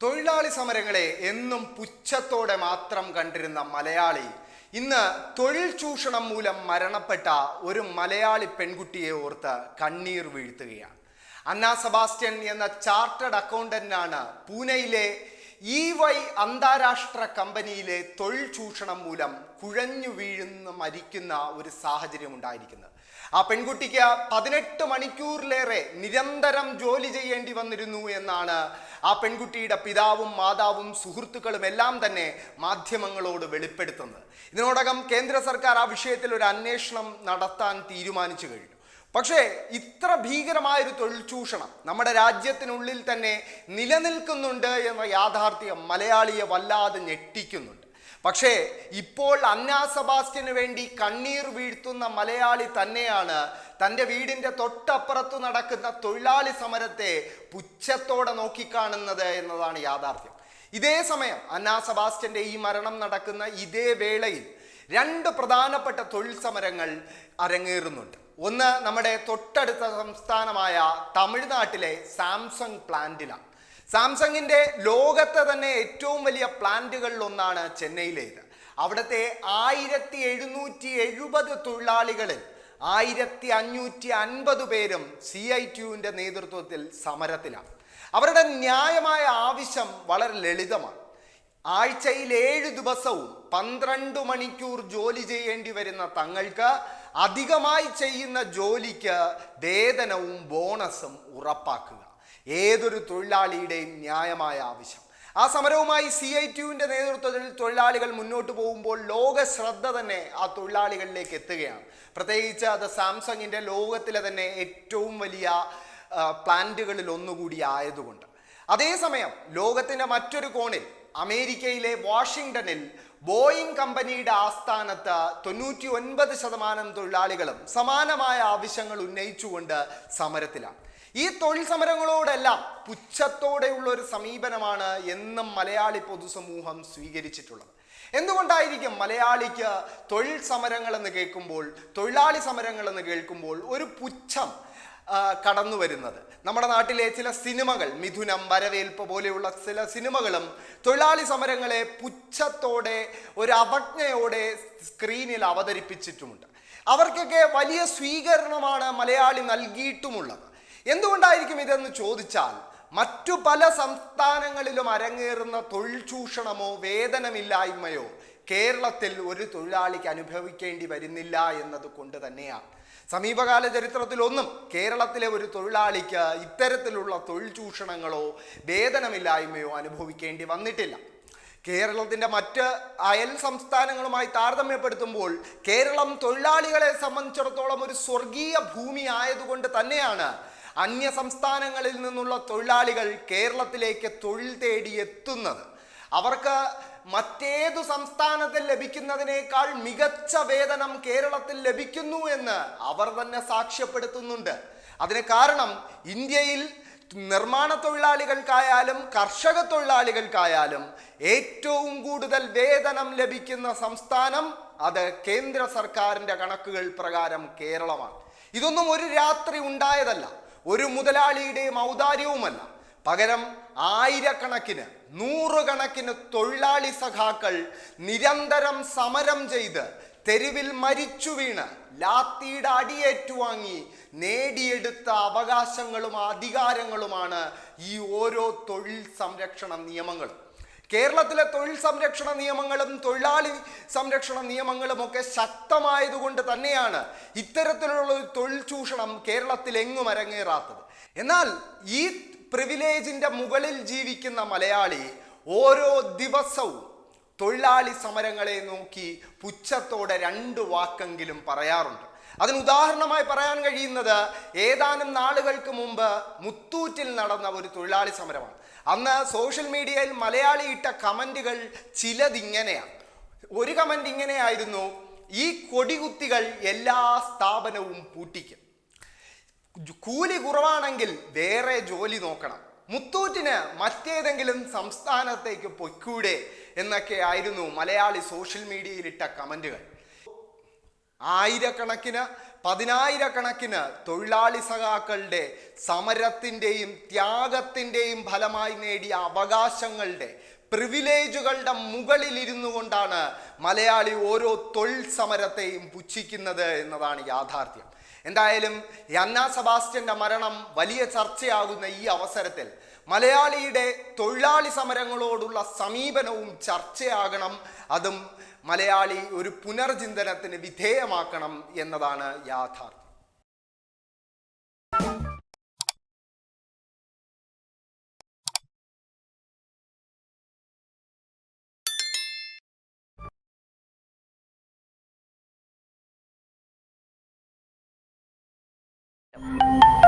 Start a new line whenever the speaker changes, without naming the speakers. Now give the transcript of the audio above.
തൊഴിലാളി സമരങ്ങളെ എന്നും പുച്ഛത്തോടെ മാത്രം കണ്ടിരുന്ന മലയാളി ഇന്ന് തൊഴിൽ ചൂഷണം മൂലം മരണപ്പെട്ട ഒരു മലയാളി പെൺകുട്ടിയെ ഓർത്ത് കണ്ണീർ വീഴ്ത്തുകയാണ്. അന്ന സെബാസ്റ്റ്യൻ എന്ന ചാർട്ടേഡ് അക്കൗണ്ടന്റാണ് പൂനെയിലെ ഇ വൈ അന്താരാഷ്ട്ര കമ്പനിയിലെ തൊഴിൽ ചൂഷണം മൂലം കുഴഞ്ഞു വീഴുന്ന മരിക്കുന്ന ഒരു സാഹചര്യം ഉണ്ടായിരിക്കുന്നത്. ആ പെൺകുട്ടിക്ക് പതിനെട്ട് മണിക്കൂറിലേറെ നിരന്തരം ജോലി ചെയ്യേണ്ടി വന്നിരുന്നു എന്നാണ് ആ പെൺകുട്ടിയുടെ പിതാവും മാതാവും സുഹൃത്തുക്കളും എല്ലാം തന്നെ മാധ്യമങ്ങളോട് വെളിപ്പെടുത്തുന്നത്. ഇതിനോടകം കേന്ദ്ര സർക്കാർ ആ വിഷയത്തിൽ ഒരു അന്വേഷണം നടത്താൻ തീരുമാനിച്ചു കഴിഞ്ഞു. പക്ഷേ ഇത്ര ഭീകരമായൊരു തൊഴിൽ ചൂഷണം നമ്മുടെ രാജ്യത്തിനുള്ളിൽ തന്നെ നിലനിൽക്കുന്നുണ്ട് എന്ന യാഥാർത്ഥ്യം മലയാളിയെ വല്ലാതെ ഞെട്ടിക്കുന്നുണ്ട്. പക്ഷേ ഇപ്പോൾ അന്നാ സെബാസ്റ്റ്യന് വേണ്ടി കണ്ണീർ വീഴ്ത്തുന്ന മലയാളി തന്നെയാണ് തന്റെ വീടിന്റെ തൊട്ടപ്പുറത്ത് നടക്കുന്ന തൊഴിലാളി സമരത്തെ പുച്ഛത്തോടെ നോക്കിക്കാണുന്നത് എന്നതാണ് യാഥാർത്ഥ്യം. ഇതേ സമയം അന്നാ സബാസ്റ്റിന്റെ ഈ മരണം നടക്കുന്ന ഇതേ വേളയിൽ രണ്ട് പ്രധാനപ്പെട്ട തൊഴിൽ സമരങ്ങൾ അരങ്ങേറുന്നുണ്ട്. ഒന്ന് നമ്മുടെ തൊട്ടടുത്ത സംസ്ഥാനമായ തമിഴ്നാട്ടിലെ സാംസങ് പ്ലാന്റിലാണ്. സാംസങ്ങിന്റെ ലോകത്തെ തന്നെ ഏറ്റവും വലിയ പ്ലാന്റുകളിൽ ഒന്നാണ് ചെന്നൈയിലേത്. അവിടുത്തെ ആയിരത്തി എഴുന്നൂറ്റി എഴുപത് തൊഴിലാളികളിൽ ആയിരത്തി അഞ്ഞൂറ്റി അൻപത് പേരും സി ഐ ടിയുവിന്റെ നേതൃത്വത്തിൽ സമരത്തിലാണ്. അവരുടെ ന്യായമായ ആവശ്യം വളരെ ലളിതമാണ്. ആഴ്ചയിൽ ഏഴ് ദിവസവും പന്ത്രണ്ട് മണിക്കൂർ ജോലി ചെയ്യേണ്ടി വരുന്ന തങ്ങൾക്ക് അധികമായി ചെയ്യുന്ന ജോലിക്ക് വേതനവും ബോണസും ഉറപ്പാക്കുക. ഏതൊരു തൊഴിലാളിയുടെയും ന്യായമായ ആവശ്യം. ആ സമരവുമായി സി ഐ ടിയുവിന്റെ നേതൃത്വത്തിൽ തൊഴിലാളികൾ മുന്നോട്ട് പോകുമ്പോൾ ലോക ശ്രദ്ധ തന്നെ ആ തൊഴിലാളികളിലേക്ക് എത്തുകയാണ്. പ്രത്യേകിച്ച് അത് സാംസങ്ങിന്റെ ലോകത്തിലെ തന്നെ ഏറ്റവും വലിയ പ്ലാന്റുകളിൽ ഒന്നുകൂടി ആയതുകൊണ്ട്. അതേസമയം ലോകത്തിന്റെ മറ്റൊരു കോണിൽ അമേരിക്കയിലെ വാഷിംഗ്ടണിൽ ബോയിങ് കമ്പനിയുടെ ആസ്ഥാനത്ത് തൊണ്ണൂറ്റി ഒൻപത് ശതമാനം തൊഴിലാളികളും സമാനമായ ആവശ്യങ്ങൾ ഉന്നയിച്ചുകൊണ്ട് സമരത്തിലാണ്. ഈ തൊഴിൽ സമരങ്ങളോടെല്ലാം പുച്ഛത്തോടെയുള്ള ഒരു സമീപനമാണ് എന്നും മലയാളി പൊതുസമൂഹം സ്വീകരിച്ചിട്ടുള്ളത്. എന്തുകൊണ്ടായിരിക്കും മലയാളിക്ക് തൊഴിൽ സമരങ്ങൾ എന്ന് കേൾക്കുമ്പോൾ തൊഴിലാളി സമരങ്ങൾ എന്ന് കേൾക്കുമ്പോൾ ഒരു പുച്ഛം കടന്നു വരുന്നത്. നമ്മുടെ നാട്ടിലെ ചില സിനിമകൾ മിഥുനം വരവേൽപ്പ് പോലെയുള്ള ചില സിനിമകളും തൊഴിലാളി സമരങ്ങളെ പുച്ഛത്തോടെ ഒരു അവജ്ഞയോടെ സ്ക്രീനിൽ അവതരിപ്പിച്ചിട്ടുമുണ്ട്. അവർക്കൊക്കെ വലിയ സ്വീകരണമാണ് മലയാളി നൽകിയിട്ടുമുള്ളത്. എന്തുകൊണ്ടായിരിക്കും ഇതെന്ന് ചോദിച്ചാൽ മറ്റു പല സംസ്ഥാനങ്ങളിലും അരങ്ങേറുന്ന തൊഴിൽ ചൂഷണമോ വേതനമില്ലായ്മയോ കേരളത്തിൽ ഒരു തൊഴിലാളിക്ക് അനുഭവിക്കേണ്ടി വരുന്നില്ല എന്നത് കൊണ്ട് തന്നെയാണ്. സമീപകാല ചരിത്രത്തിലൊന്നും കേരളത്തിലെ ഒരു തൊഴിലാളിക്ക് ഇത്തരത്തിലുള്ള തൊഴിൽ ചൂഷണങ്ങളോ വേതനമില്ലായ്മയോ അനുഭവിക്കേണ്ടി വന്നിട്ടില്ല. കേരളത്തിന്റെ മറ്റ് അയൽ സംസ്ഥാനങ്ങളുമായി താരതമ്യപ്പെടുത്തുമ്പോൾ കേരളം തൊഴിലാളികളെ സംബന്ധിച്ചിടത്തോളം ഒരു സ്വർഗീയ ഭൂമി ആയതുകൊണ്ട് തന്നെയാണ് അന്യ സംസ്ഥാനങ്ങളിൽ നിന്നുള്ള തൊഴിലാളികൾ കേരളത്തിലേക്ക് തൊഴിൽ തേടി എത്തുന്നത്. അവർക്ക് മറ്റേതു സംസ്ഥാനത്തിൽ ലഭിക്കുന്നതിനേക്കാൾ മികച്ച വേതനം കേരളത്തിൽ ലഭിക്കുന്നു എന്ന് അവർ തന്നെ സാക്ഷ്യപ്പെടുത്തുന്നുണ്ട്. അതിന് കാരണം ഇന്ത്യയിൽ നിർമ്മാണ തൊഴിലാളികൾക്കായാലും കർഷക തൊഴിലാളികൾക്കായാലും ഏറ്റവും കൂടുതൽ വേതനം ലഭിക്കുന്ന സംസ്ഥാനം അത് കേന്ദ്ര സർക്കാരിന്റെ കണക്കുകൾ പ്രകാരം കേരളമാണ്. ഇതൊന്നും ഒരു രാത്രി ഉണ്ടായതല്ല. ഒരു മുതലാളിയുടെയും ഔദാര്യവുമല്ല. പകരം ആയിരക്കണക്കിന് നൂറുകണക്കിന് തൊഴിലാളി സഖാക്കൾ നിരന്തരം സമരം ചെയ്ത് തെരുവിൽ മരിച്ചു വീണ് ലാത്തിയുടെ അടിയേറ്റുവാങ്ങി നേടിയെടുത്ത അവകാശങ്ങളും അധികാരങ്ങളുമാണ് ഈ ഓരോ തൊഴിൽ സംരക്ഷണ നിയമങ്ങൾ കേരളത്തിലെ തൊഴിൽ സംരക്ഷണ നിയമങ്ങളും തൊഴിലാളി സംരക്ഷണ നിയമങ്ങളും ഒക്കെ ശക്തമായതുകൊണ്ട് തന്നെയാണ് ഇത്തരത്തിലുള്ള തൊഴിൽ ചൂഷണം കേരളത്തിൽ എങ്ങും അരങ്ങേറാത്തത്. എന്നാൽ ഈ പ്രിവിലേജിന്റെ മുകളിൽ ജീവിക്കുന്ന മലയാളി ഓരോ ദിവസവും തൊഴിലാളി സമരങ്ങളെ നോക്കി പുച്ഛത്തോടെ രണ്ട് വാക്കെങ്കിലും പറയാറുണ്ട്. അതിന് ഉദാഹരണമായി പറയാൻ കഴിയുന്നത് ഏതാനും നാളുകൾക്ക് മുമ്പ് മുത്തൂറ്റിൽ നടന്ന ഒരു തൊഴിലാളി സമരമാണ്. അന്ന് സോഷ്യൽ മീഡിയയിൽ മലയാളി ഇട്ട കമന്റുകൾ ചിലതിങ്ങനെയാണ്. ഒരു കമന്റ് ഇങ്ങനെയായിരുന്നു ഈ കൊടികുത്തികൾ എല്ലാ സ്ഥാപനവും പൂട്ടിക്കും. കൂലി കുറവാണെങ്കിൽ വേറെ ജോലി നോക്കണം. മുത്തൂറ്റിന് മറ്റേതെങ്കിലും സംസ്ഥാനത്തേക്ക് പൊയ്ക്കൂടെ എന്നൊക്കെ ആയിരുന്നു മലയാളി സോഷ്യൽ മീഡിയയിൽ ഇട്ട കമന്റുകൾ ആയിരക്കണക്കിന് പതിനായിരക്കണക്കിന് തൊഴിലാളി സഖാക്കളുടെ സമരത്തിന്റെയും ത്യാഗത്തിന്റെയും ഫലമായി നേടിയ അവകാശങ്ങളുടെ പ്രിവിലേജുകളുടെ മുകളിലിരുന്നു കൊണ്ടാണ് മലയാളി ഓരോ തൊഴിൽ സമരത്തെയും പുച്ഛിക്കുന്നത് എന്നതാണ് യാഥാർത്ഥ്യം. എന്തായാലും ഈ അന്ന സെബാസ്റ്റ്യന്റെ മരണം വലിയ ചർച്ചയാകുന്ന ഈ അവസരത്തിൽ മലയാളിയുടെ തൊഴിലാളി സമരങ്ങളോടുള്ള സമീപനവും ചർച്ചയാകണം അതും മലയാളി ഒരു പുനർചിന്തനത്തിന് വിധേയമാക്കണം എന്നതാണ് യാഥാർത്ഥ്യം. Yep.